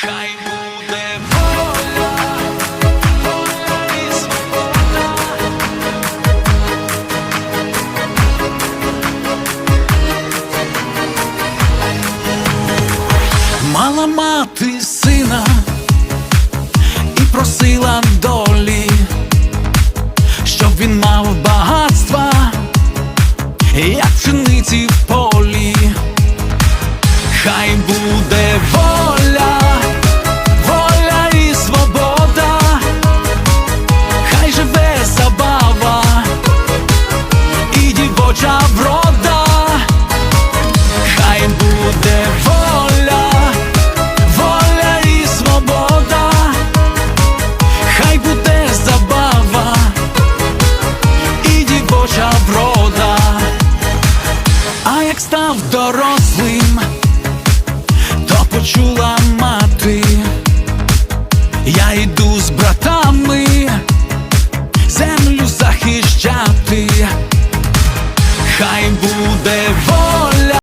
Хай буде воля, воля і свобода. Мала мати сина і просила долі, щоб він мав багатства, як пшениці в полі. Став дорослим то почула мати, я йду з братами землю захищати, хай буде воля.